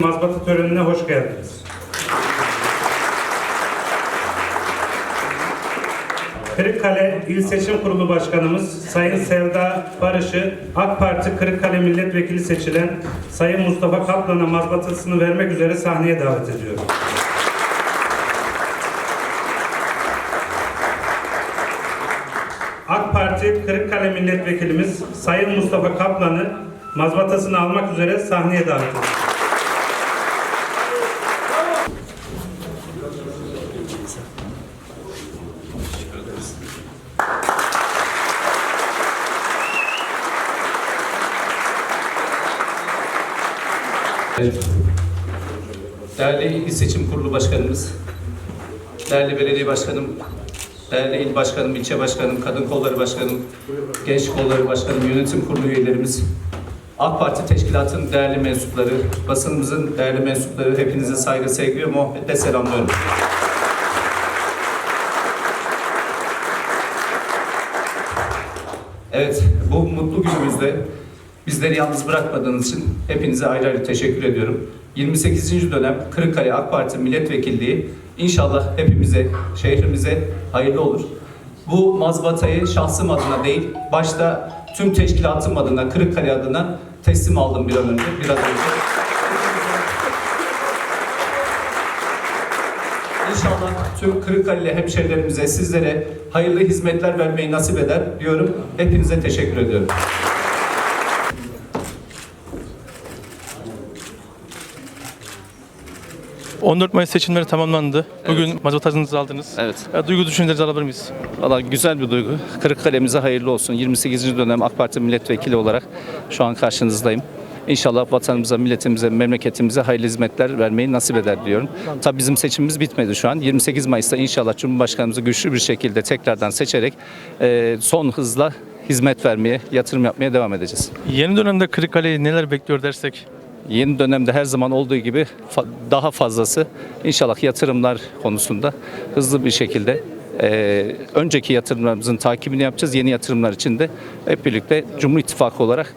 mazbata törenine hoş geldiniz. Kırıkkale İl Seçim Kurulu Başkanımız Sayın Sevda Barış'ı AK Parti Kırıkkale Milletvekili seçilen Sayın Mustafa Kaplan'a mazbatasını vermek üzere sahneye davet ediyorum. AK Parti Kırıkkale Milletvekilimiz Sayın Mustafa Kaplan'ı mazbatasını almak üzere sahneye davet ediyorum. Değerli İl Seçim Kurulu Başkanımız, değerli belediye başkanım, değerli il başkanım, ilçe başkanım, kadın kolları başkanım, genç kolları başkanım, yönetim kurulu üyelerimiz, AK Parti Teşkilatı'nın değerli mensupları, basınımızın değerli mensupları, hepinize saygı, sevgi ve muhabbetle selamlıyorum. Evet, bu mutlu günümüzde bizleri yalnız bırakmadığınız için hepinize ayrı ayrı teşekkür ediyorum. 28. dönem Kırıkkale AK Parti milletvekilliği inşallah hepimize, şehrimize hayırlı olur. Bu mazbatayı şahsım adına değil, başta tüm teşkilatım adına, Kırıkkale adına teslim aldım bir an önce, biraz önce. İnşallah tüm Kırıkkale'li hemşehrilerimize, sizlere hayırlı hizmetler vermeyi nasip eder diyorum. Hepinize teşekkür ediyorum. Evet. 14 Mayıs seçimleri tamamlandı. Bugün mazbatasınızı aldınız. Evet. Ya, duygu düşüncelerinizi alabilir miyiz? Valla güzel bir duygu. Kırıkkale'mize hayırlı olsun. 28. dönem AK Parti milletvekili olarak şu an karşınızdayım. İnşallah vatanımıza, milletimize, memleketimize hayırlı hizmetler vermeyi nasip eder diyorum. Tabii bizim seçimimiz bitmedi şu an. 28 Mayıs'ta inşallah Cumhurbaşkanımızı güçlü bir şekilde tekrardan seçerek e, son hızla hizmet vermeye, yatırım yapmaya devam edeceğiz. Yeni dönemde Kırıkkale'yi neler bekliyor dersek? Yeni dönemde her zaman olduğu gibi daha fazlası inşallah yatırımlar konusunda hızlı bir şekilde e, önceki yatırımlarımızın takibini yapacağız. Yeni yatırımlar için de hep birlikte Cumhur İttifakı olarak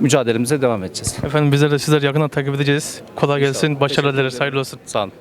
mücadelemize devam edeceğiz. Efendim bizler de sizler yakından takip edeceğiz. Kolay gelsin, başarılar dileriz, hayırlı olsun. Sağ olun.